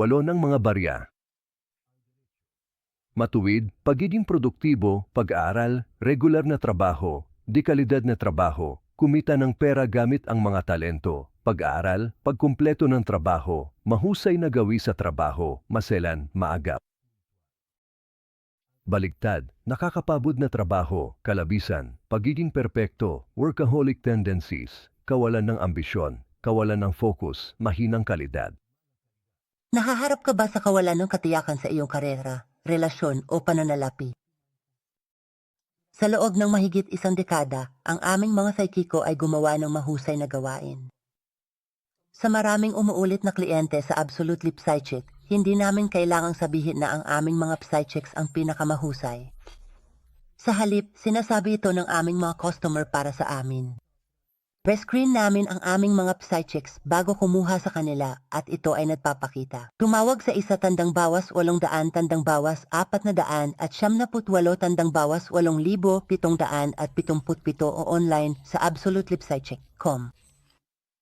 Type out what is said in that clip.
walo ng mga barya. Matuwid, pagiging produktibo, pag-aaral, regular na trabaho, di kalidad na trabaho, kumita ng pera gamit ang mga talento, pag-aaral, pagkumpleto ng trabaho, mahusay na gawi sa trabaho, maselan, maagap. Baligtad, nakakapabod na trabaho, kalabisan, pagiging perpekto, workaholic tendencies, kawalan ng ambisyon, kawalan ng focus, mahinang kalidad. Nahaharap ka ba sa kawalan ng katiyakan sa iyong karera, relasyon o pananalapi? Sa loob ng mahigit isang dekada, ang aming mga saikiko ay gumawa ng mahusay na gawain. Sa maraming umuulit na kliyente sa Absolutely Psychic, hindi namin kailangang sabihin na ang aming mga psychics ang pinakamahusay. Sa halip, sinasabi ito ng aming mga customer para sa amin. Prescreen namin ang aming mga psychics bago kumuha sa kanila at ito ay nagpapakita. Tumawag sa isa tandang bawas walong daan tandang bawas apat na daan at siyam na putwalo tandang bawas walong libo pitong daan at pitumput pito o online sa absolutelipsychic.com.